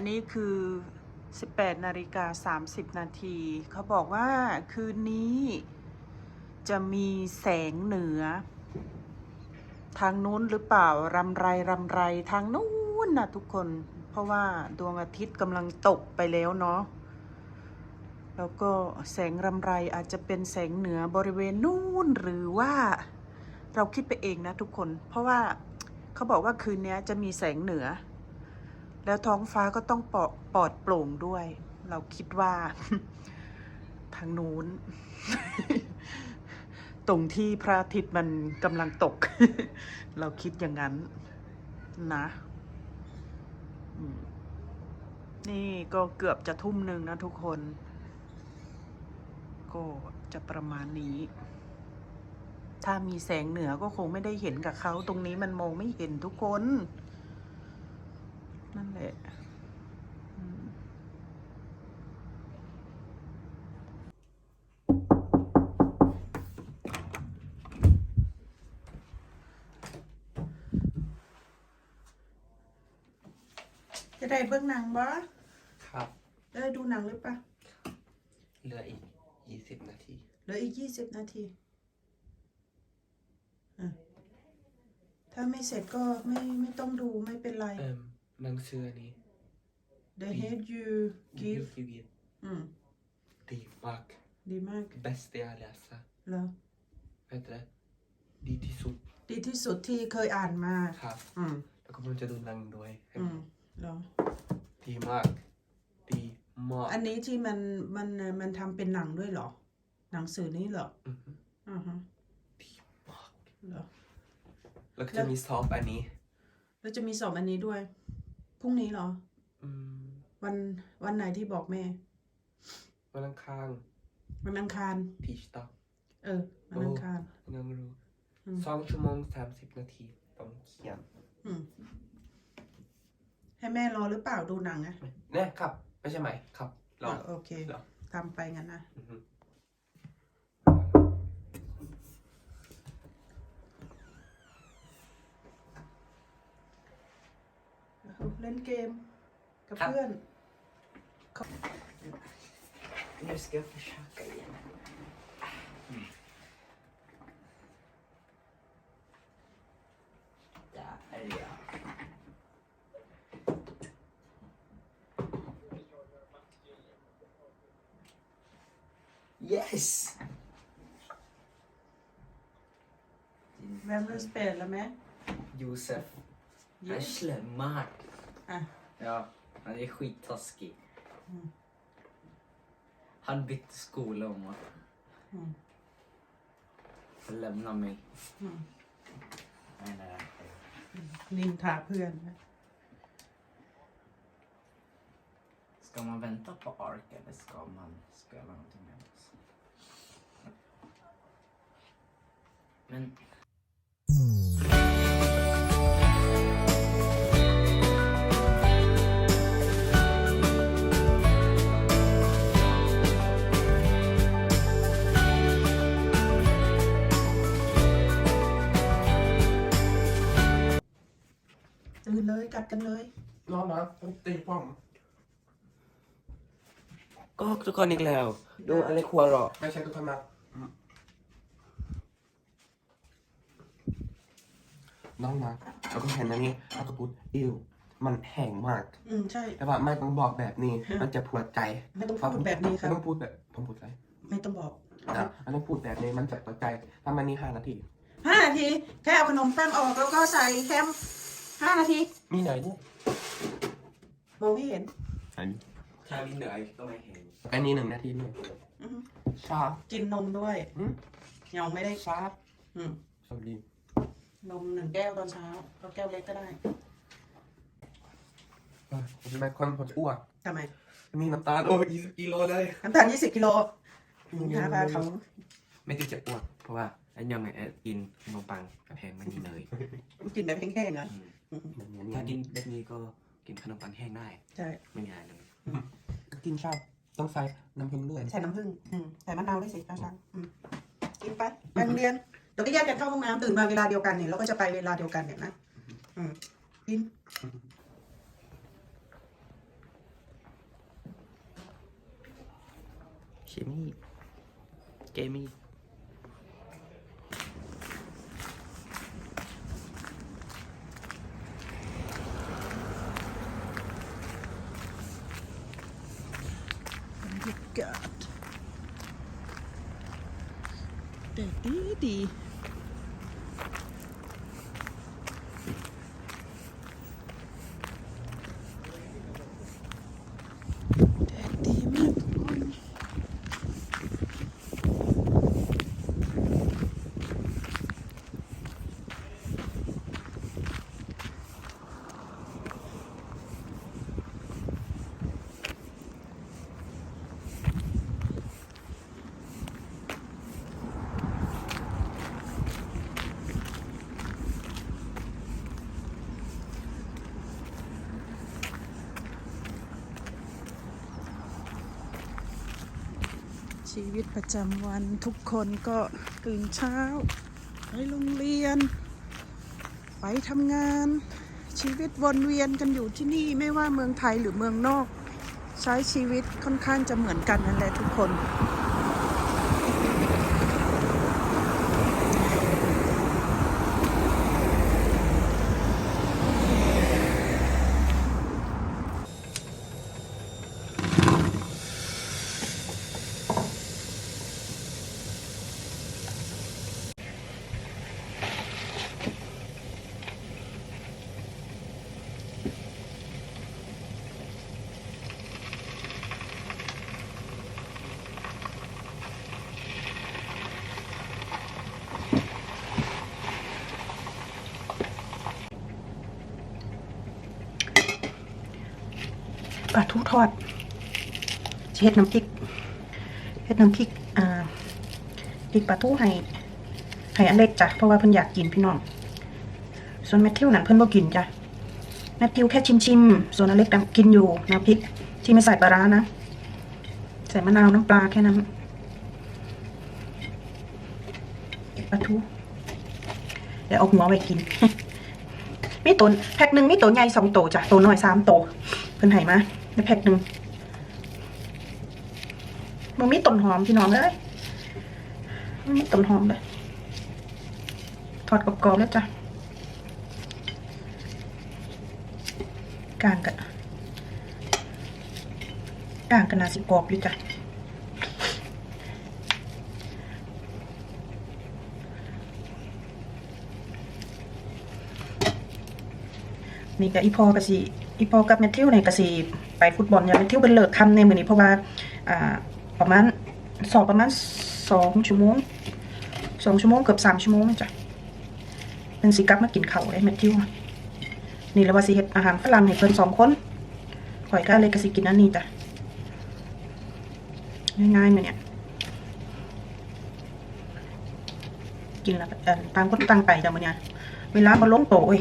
อันนี้คือ 18นาฬิกา30 นาที เขาบอกว่าคืนนี้จะมีแสงเหนือ ทางนู้นหรือเปล่ารำไรรำไรทางนู้นนะทุกคน เพราะว่าดวงอาทิตย์กำลังตกไปแล้วเนาะแล้วก็แสงรำไรอาจจะเป็นแสงเหนือบริเวณนู้นหรือว่าเราคิดไปเองนะทุกคน เพราะว่าเขาบอกว่าคืนนี้จะมีแสงเหนือ แล้วท้องฟ้าก็ต้องปลอดปลอดโปร่งด้วย เราคิดว่า ทางนู้น ตรงที่พระอาทิตย์มันกำลังตก เราคิดอย่างนั้นนะนี่ก็เกือบจะทุ่มหนึ่งนะทุกคน ก็จะประมาณนี้ ถ้ามีแสงเหนือก็คงไม่ได้เห็นกับเขา ตรงนี้มันมองไม่เห็นทุกคน นั่นแหละอืมจะได้เบื้องหนังบ่ครับ จะได้ดูหนังหรือเปล่าเหลืออีกยี่สิบนาทีเหลืออีกยี่สิบนาทีอะถ้าไม่เสร็จก็ไม่ไม่ต้องดูไม่เป็นไร เอิ่ม หนังสืออันนี้ The head you give กิวิอืมดีมาก ดีมาก bästa jag läser เหรอเ vet du det ดีที่สุด ดีที่สุดที่เคยอ่านมาครับ อืมแล้วก็ผมจะดูหนังด้วยอืมเหรอดีมาก ดีมาก อันนี้ที่มันมันมันทำเป็นหนังด้วยเหรอ หนังสือนี้เหรออือฮึอ่าฮะดีมากเหรอแล้วก็จะมีสอบอันนี้ แล้วจะมีสอบอันนี้ด้วย พรุ่งนี้เหรอ อืมวันวันไหนที่บอกแม่ วันอังคารวันอังคาร ทีชตาเออวันอังคาร ยังไม่รู้อืม สองชั่วโมงสามสิบนาทีต้องเขียนอืม ให้แม่รอหรือเปล่าดูหนังอะเนี่ยครับ ไม่ใช่ไหมครับรออะโอเคเหรอทำไปงั้นนะ อือฮึ เล่นเกมกับเพื่อน Nu ska jag försöka igen. Där ja. Yes! Vem vill spela med? Josef. Han är Yes. slemmad. Ah. Ja, han är skittaskig. Mm. Han bytte skola om att Mm. få lämna mig. Mm. Nej, nej, nej. นินทาเพื่อนนะ Ska man vänta på Ark eller ska man spela någonting annat? Men กัดกันเลย รอนะต้องตีป้อมก็ทุกคนอีกแล้ว ดูอะไรครัวหรอไม่ใช่ทุกคนนะน้องนะแล้วก็เห็นอันนี้แล้วก็พูดอิวมันแห้งมาก อืมใช่ แต่ว่าไม่ต้องบอกแบบนี้ มันจะปวดใจไม่ต้องพูดแบบนี้ครับไม่ต้องพูดแบบผมพูดอะไรไม่ต้องบอกนะมันต้องพูดแบบนี้มันจะปวดใจทำมันนี่ห้านาทีห้านาที แค่เอาขนมแป้งออกแล้วก็ใส่แคม ห้านาทีมีไหนด้วยมองไม่เห็น อันนี้ถ้ามีเหนื่อยก็ไม่เห็นอันนี้หนึ่งนาทีนี่อือฮึ ชา กินนมด้วยอืม ยังไม่ได้ชาอืมสวัสดีนมหนึ่งแก้วตอนเช้าก็แก้วเล็กก็ได้ผมจะเป็นคนผมจะอ้วกทำไมมีน้ำตาลโอ้ยี่สิบกิโลเลย น้ำตาลยี่สิบกิโลห้าพาเขาไม่ได้จะอ้วกเพราะว่าไอ้ยังไงแอดกินขนมปังกับแพงไม่มีเนยกินแบบแห้งๆอะ ถ้ากินแบบนี้ก็กินขนมปังแห้งได้ ใช่ ไม่มีอะเลย กินชอบต้องใส่น้ำผึ้งด้วยใส่น้ำผึ้งใส่มะนาวด้วยสิชอืกินไปไปโงเรียนเดี๋ยวก็แยกกันเข้าห้องน้ำตื่นมาเวลาเดียวกันเนี่ยเราก็จะไปเวลาเดียวกันเนี่ยนะกินเชมี่เกมี่ ชีวิตประจำวันทุกคนก็ตื่นเช้า ไปโรงเรียน ไปทำงาน ชีวิตวนเวียนกันอยู่ที่นี่ไม่ว่าเมืองไทยหรือเมืองนอก ใช้ชีวิตค่อนข้างจะเหมือนกันนั่นแหละทุกคน ทอดเฮ็ดน้ำพริกเฮ็ดน้ำพริกอ่าพริกปลาทูให้ให้อันเล็กจ้ะเพราะว่าเพิ่นอยากกินพี่น้อง ส่วนแมทธิวนั่นเพิ่นบ่กินจ้ะแมทธิวแค่ชิมๆส่วนอันเล็กกินอยู่น้ำพริกที่ไม่ใส่ปลาร้านะใส่มะนาวน้ำปลาแค่นั้นปลาทูเดี๋ยวเอาหัวไว้กินมีตัวแพ็คหนึ่งมีตัวใหญ่สองตัวจ้ะตัวน้อยสามตัวเพิ่นให้มา ในแพ็คหนึ่งมันมีต้นหอมพี่น้องเลยมันมีต้นหอมเลยทอดกรอบๆแล้วจ้ะกลางกันกลางกันนาสิกรอบอยู่จ้ะนี่กับอีพอกับสิ อีพอกับแมทธิวเนี่ยกับสิไปฟุตบอลเนี่ยแมทธิวเป็นเลิกคำในมือนี้เพราะว่าอ่าประมาณสอบประมาณสองชั่วโมงสองชั่วโมงเกือบสามชั่วโมงจ้ะเป็นสิกลับมากินเข้าได้แมทธิวนี่แล้วว่าสิเฮ็ดอาหารฝรั่งให้เพิ่นสองคนข่อยก็เลยก็สิกินอันนี้จ้ะง่ายๆมื้อเนี่ยกินแล้วต่างคนต่างไปจ้ะมื้อเนี่ยเวลาบ่ลงโต้ย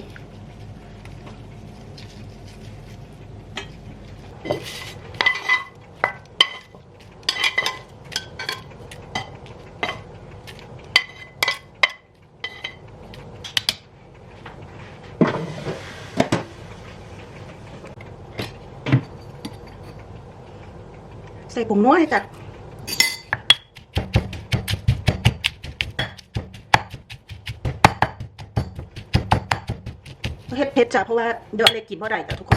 ผงนัวให้จัดเฮ็ดเผ็ดจ้ะเพราะว่าเดี๋ยวอะไรกินบ่ได้จ้ะทุกคน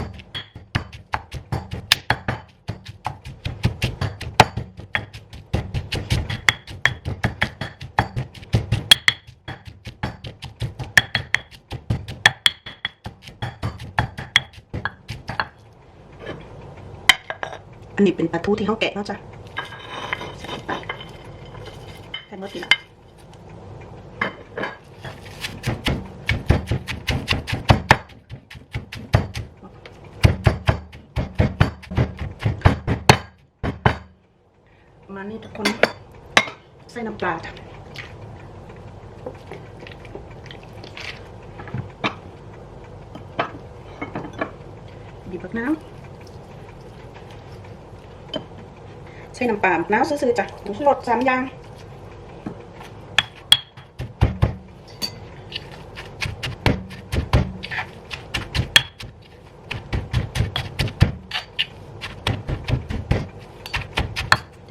อันนี้เป็นปลาทูที่เขาแกะเนาะจ้ะใส่ไปแค่หมดทีละมานี้ทุกคนใส่น้ำปลาจ้ะบีบบักน้ำ ช่น้ำปลาน้ำซื่อๆจ้ะถุงรสสามอย่าง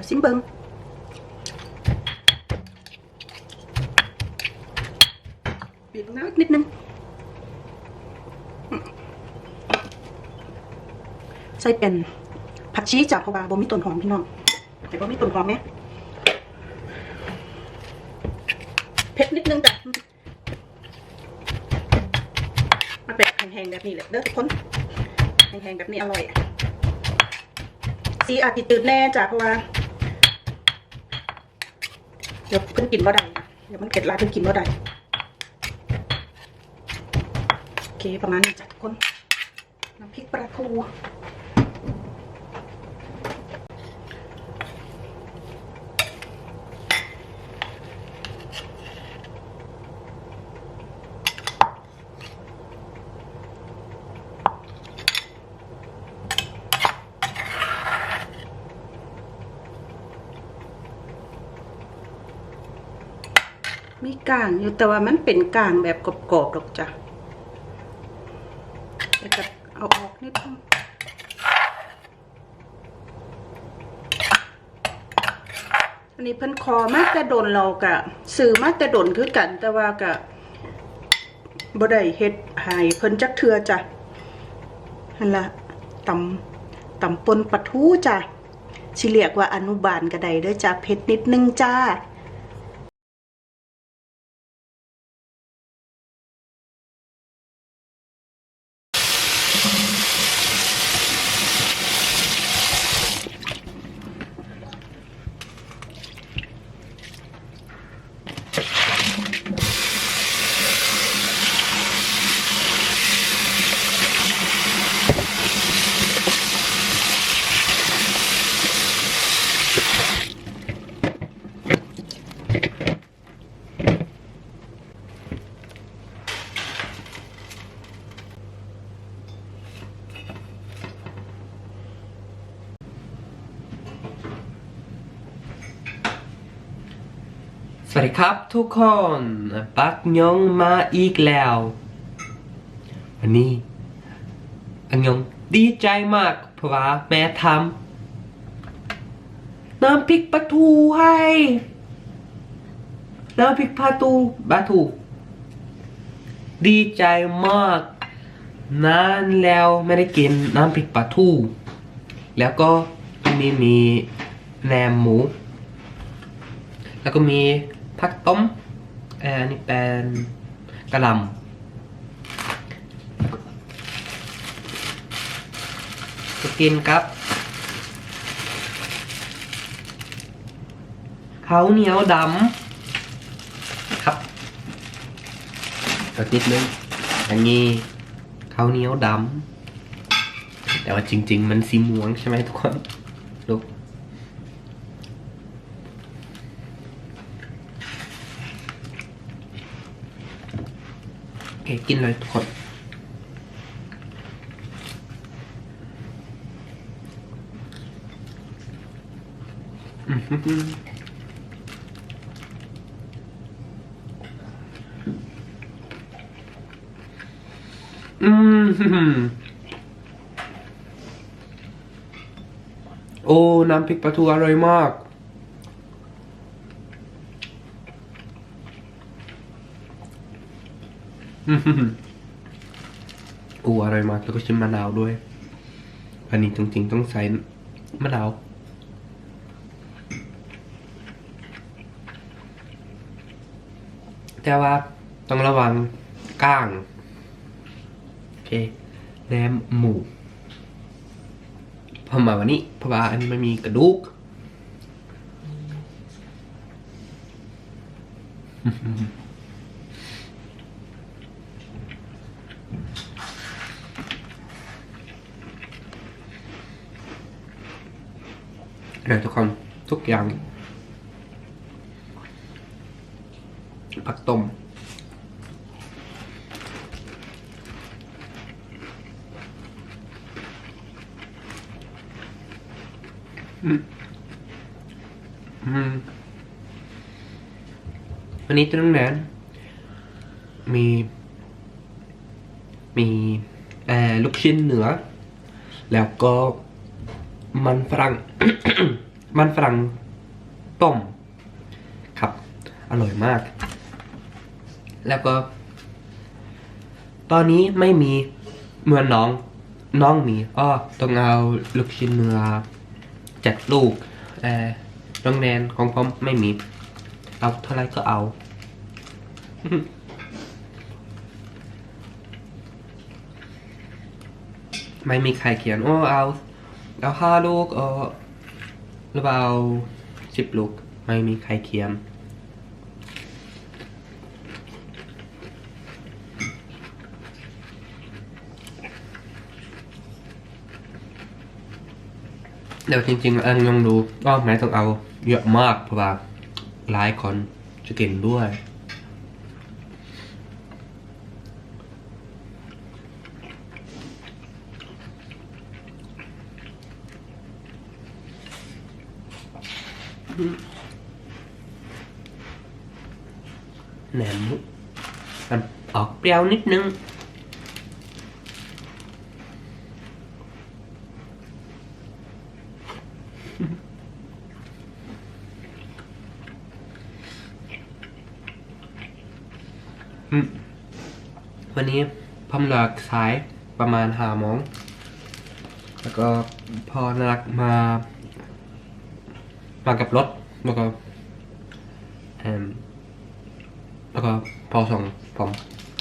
ซิมเบิงบีบน้ำนิดนึง ใส่เป็นผักชีจากเพาะวาบ่มีต้นหอมพี่น้อง แต่บ่มีต้นหอมไหมเผ็ดนิดนึงจ้ะมันเป็นแห้งๆแบบนี้แหละเด้อทุกคนแห้งๆแบบนี้อร่อยสีอาจจะตื่นแน่จ้ะเพราะว่าเดี๋ยวเพิ่นกินบ่ได้เดี๋ยวมันเก็ดลายเพิ่นกินบ่ได้โอเคประมาณนี้จ้ะทุกคนน้ำพริกปลาทู กลางอยู่แต่ว่ามันเป็นกลางแบบกรอบๆดอกจ้ะแล้วก็เอาออกนิดนึงอันนี้เพิ่นคอมากแต่โดนเรากะสื่อมากแต่โดนคือกัน แต่ว่ากะบ่ได้เฮ็ดให้เพิ่นจักเทือจ้ะนั่นละตำตำปนปลาทูจ้ะสิเรียกว่าอนุบาลก็ได้เด้อจ้ะเผ็ดนิดนึงจ้า ครับทุกคนปักยองมาอีกแล้ว วันนี้อันยองดีใจมาก เพราะว่าแม่ทำน้ำพริกปลาทูให้น้ำพริกปลาทูปลาทูดีใจมากนานแล้วไม่ได้กินน้ำพริกปลาทู แล้วก็มีมีแหนมหมู แล้วก็มี ผักต้มเอ่ออันนี้เป็นกระหลำจะกินกับข้าวเหนียวดำครับก็นิดนึงอันนี้ข้าวเหนียวดำแต่ว่าจริง ๆ มันสีม่วงใช่ไหมทุกคนลูก โอเค กินเลยทุกคนอืมฮึ่มอืมฮึ่มโอ้ น้ำพริกปลาทูอร่อยมาก อืออร่อยมากแล้วก็ชิมมะนาวด้วย อันนี้จริงๆต้องใส่มะนาวแต่ว่าต้องระวังก้าง โอเคแหนมหมูพอมาวันนี้เพราะว่าอันนี้ไมันมีกระดูกเดี๋ ยวทุกคนทุกอย่าง ผักต้มอืมอืมวันนี้ต้องแนนมี มีเอ่อลูกชิ้นเนื้อ แล้วก็ มันฝรั่ง มันฝรั่งต้ม ครับ อร่อยมาก แล้วก็ ตอนนี้ไม่มีเหมือนน้อง น้องมีอ้อต้องเอาลูกชิ้นเนื้อจ็ดลูกเออโรงแรมของผมไม่มี เอาเท่าไรก็เอาไม่มีใครเขียนโอ้เอา เอาห้าลูกเออหรือเปล่าเอาสิบลูก ไม่มีใครเขียนเดี๋ยวจริงๆอันยังดูก็ไหนต้องเอาเยอะมากเพราะว่าหลายคนจะกินด้วย แหนมมุกมันออกเปรี้ยวนิดนึงวันนี้ผมเลิกสายประมาณหาโมงแล้วก็พอนักมา มากับรถแล้วก็เอิ่มแล้วก็พอส่งผม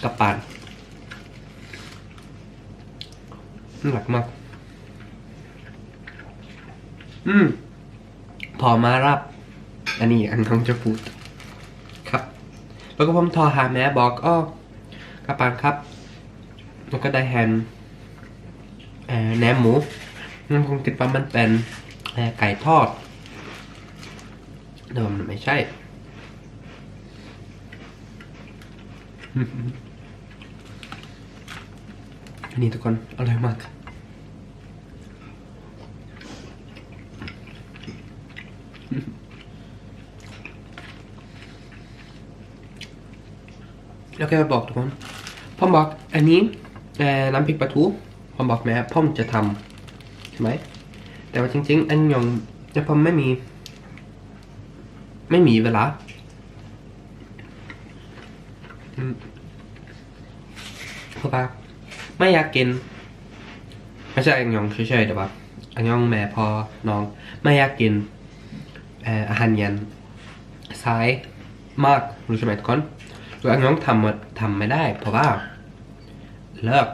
กับบ้านหนักมาก อืม พอมารับ อันนี้อันน้องจะพูด ครับ แล้วก็ผมทรหาแม่บอกอ้อกลับบ้านครับ แล้วก็ได้แฮมแหนมหมูงั้นผมคิดว่ามันเป็นไก่ทอด แต่มันไม่ใช่ อันนี้ทุกคนอร่อยมากแล้วก็บอกทุกคนผมบอกอันนี้น้ำพริกปลาทูผมบอกแม่ผมจะทำใช่ไหมแต่ว่าจริง ๆ อันยองแต่ผมไม่มี ไม่มีเวลาอืมเพราะว่าไม่อยากกิน ไม่ใช่อันยองเฉยๆแต่ว่าอันยองแม่พอน้อง ไม่อยากกินเอ่ออาหารเย็นสายมากรู้ใช่ไหมทุกคนตัวอันน้องทำมาทำไม่ได้ เพราะว่า เลิก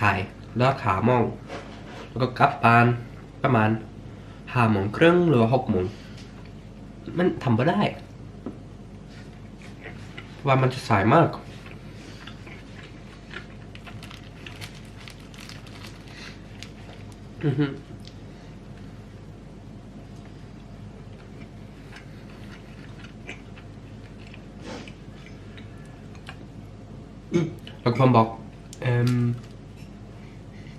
สายเลิกขาโมงแล้วก็กลับบ้านประมาณห้าโมงครึ่งหรือว่าหกโมง มันทำไม่ได้ ว่ามันจะสายมาก อือฮึแล้วก็ผมบอกอ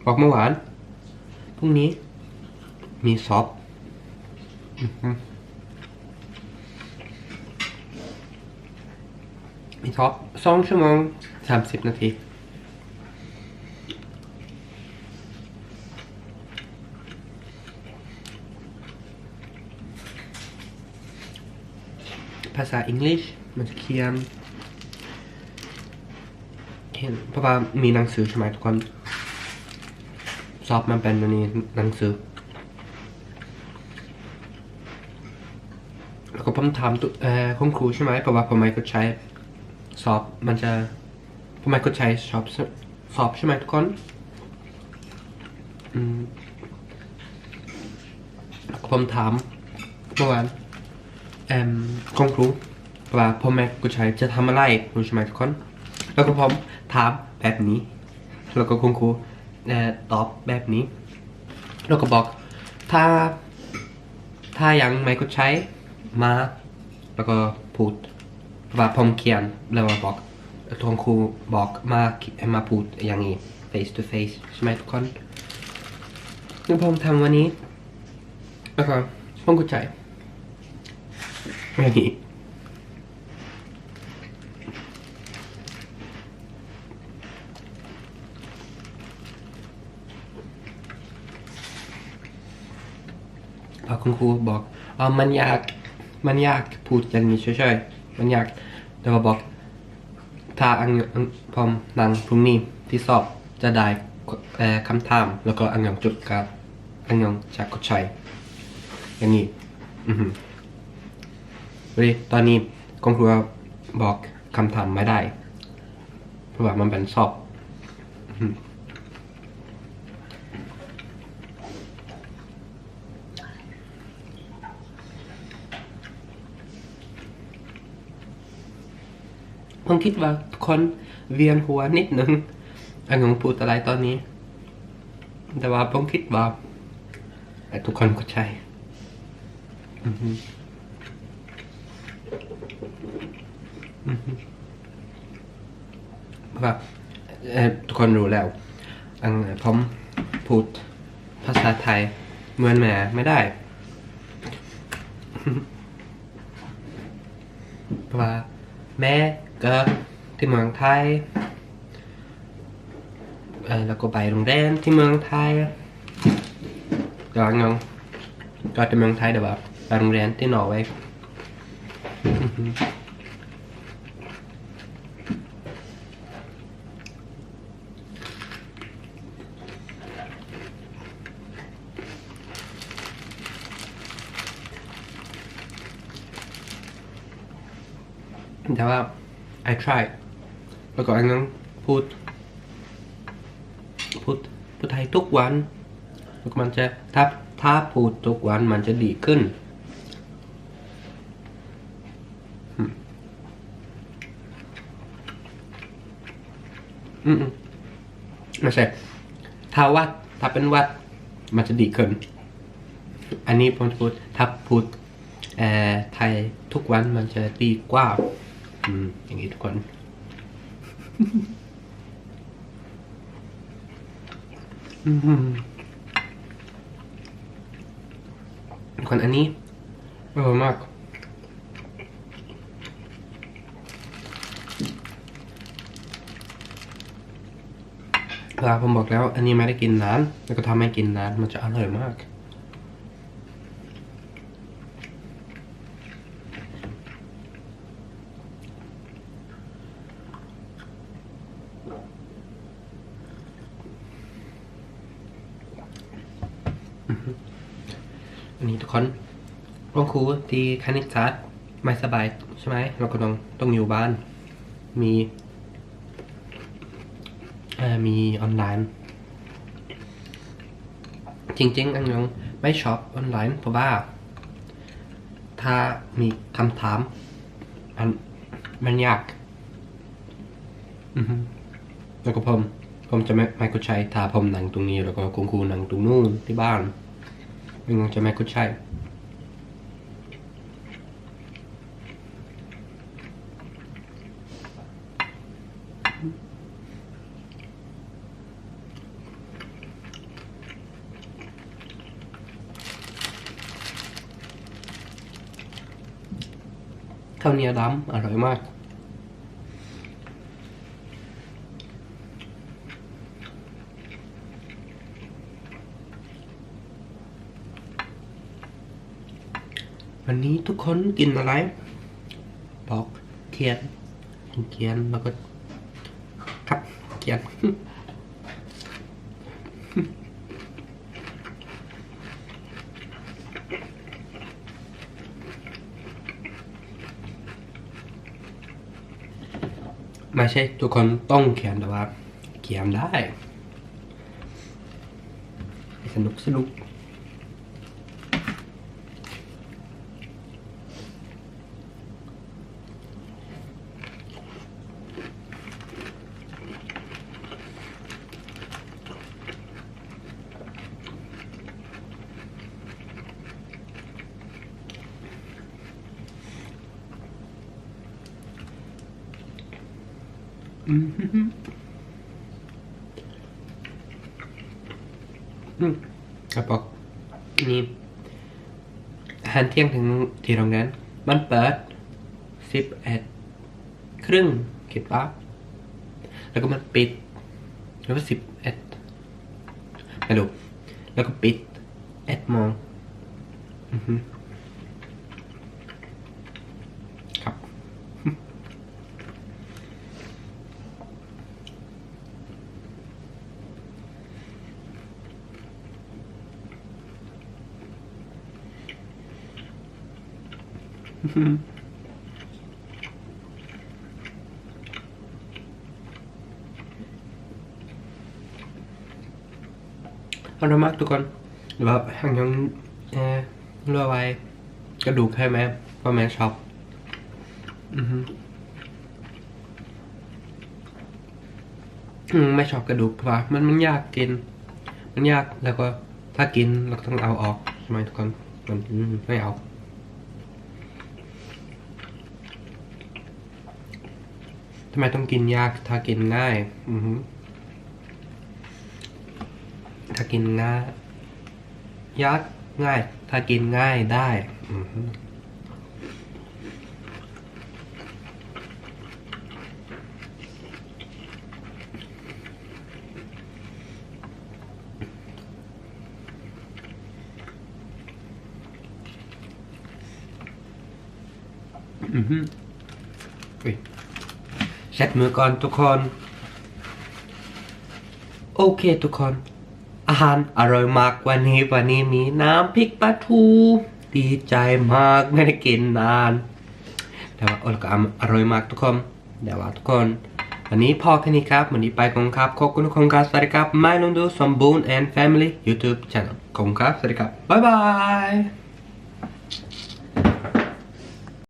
บอกเมื่อวาน พรุ่งนี้ มีสอบ อือฮึ มีสอบสองชั่วโมงสามสิบนาทีภาษาอังกฤษมันจะเขียนเห็นเพราะว่ามีหนังสือใช่ไหมทุกคนสอบมันเป็นอันนี้หนังสือ แล้วก็ผมถามตัวเอ่อคุณครูใช่ไหมเพราะว่าผมไม่ก็ใช้ สอบมันจะผมไม่ก็ใช้สอบสอบใช่ไหมทุกคนอผมถามเมื่อวานเอ่มคุณครูว่าพ่อแม่กูใช้จะทำอะไรรู้ใช่ไหมทุกคน แล้วก็ผมถามแบบนี้ แล้วก็คุณครูตอบแบบนี้ แล้วก็บอกถ้าถ้ายังไม่กูใช้มา แล้วก็พูด ว่าผมเขียนแล้วก็บอกคุณครูบอกมามาพูดอย่างนี้ face to face ใช่ไหมทุกคนแล้วผมทำวันนี้แล้วก็ผมกูใช้อย่างนี้พอคุณครูบอกอ๋อมันยาก มันยากพูดอย่างนี้เฉยๆ มันยากแต่ว่าบอก ถ้าอังอังพร้อมนังพรุ่งนี้ที่สอบจะได้แปลคำถาม แล้วก็อังยองจุดกับอังยองจากกดชัยอย่างนี้อือหือเว้ยตอนนี้กองครัวบอกคำถามไม่ได้ เพราะว่ามันเป็นสอบอือหือ ผมคิดว่าทุกคนเวียนหัวนิดหนึ่งอันของพูดอะไรตอนนี้ แต่ว่าผมคิดว่าทุกคนก็ใช่อือหืออือหือเพราะว่าทุกคนรู้แล้วอังผมพูดภาษาไทยเหมือนแม่ไม่ได้เพราะว่า แม่เกิดที่เมืองไทยเออแล้วก็ไปโรงแรมที่เมืองไทยก็งงก็ที่เมืองไทยแต่แบบไปโรงแรมที่นอร์เวย์ แต่ว่า I try แล้วก็อันนั้นพูด พูดพูดไทยทุกวันแล้วก็มันจะถ้าถ้าพูดทุกวันมันจะดีขึ้นอืมอืมอืมไม่ใช่ถ้าวัดถ้าเป็นวัดมันจะดีขึ้น อันนี้ผมพูดถ้าพูดเอ่อไทยทุกวันมันจะดีกว่า อืมอย่างนี้ทุกคน ทุกคนอันนี้อร่อยมากลาผมบอกแล้ว อันนี้ไม่ได้กินนาน แล้วก็ทำให้กินนาน มันจะอร่อยมาก อันนี้ทุกคนคุณครูที่คณิตศาสตร์ไม่สบายใช่ไหมเราก็ต้องต้องอยู่บ้าน มีมีออนไลน์ จริง ๆ อันยังไม่ชอบออนไลน์เพราะว่า ถ้ามีคำถามอันมันยากแล้วก็ผม ผมจะไม่ไม่เข้าใจถ้าผมหนังตรงนี้ แล้วก็คุณครูหนังตรงนู้นที่บ้าน มันยังจะไม่เข้าใจข้าวเหนียวดำอร่อยมาก วันนี้ทุกคนกินอะไรบอกเขียนเขียนแล้วก็ ครับเขียนไม่ใช่ทุกคนต้องเขียนแต่ว่าเขียนได้ สนุกสนุก ครับบอกนี่อาหารเที่ยงถึงที่โรงเรียนมันเปิดสิบเอ็ดครึ่งคิดว่าแล้วก็มันปิด แล้วก็สิบเอ็ดไม่รู้แล้วก็ปิดเอ็ดโมงอือฮึ อร่อยมากทุกคนหรือว่าหางยังเออเลือไว้กระดูกให้แม่เพราะแม่ชอบอือฮึอืมไม่ชอบกระดูกเพราะมันมันยากกิน มันยากแล้วก็ถ้ากินเราต้องเอาออกใช่ไหมทุกคนมันไม่เอา ทำไมต้องกินยากถ้ากินง่าย อือฮึถ้ากินง่ายยากง่าย ถ้ากินง่ายได้ อือฮึอือฮึอุ๊ย เช็ดมือก่อนทุกคน โอเคทุกคน อาหารอร่อยมากวันนี้วันนี้มีน้ำพริกปลาทู ดีใจมากไม่ได้กินนาน แต่ว่าอ้แล้วก็อร่อยมากทุกคนเดี๋ยวว่าทุกคน วันนี้พอแค่นี้ครับวันนี้ไปกองครับขอบคุณทุกคนครับสวัสดีครับไม่ลงดูสมบูรณ์ and family YouTube channel ขอบคุณครับสวัสดีครับบ๊ายบาย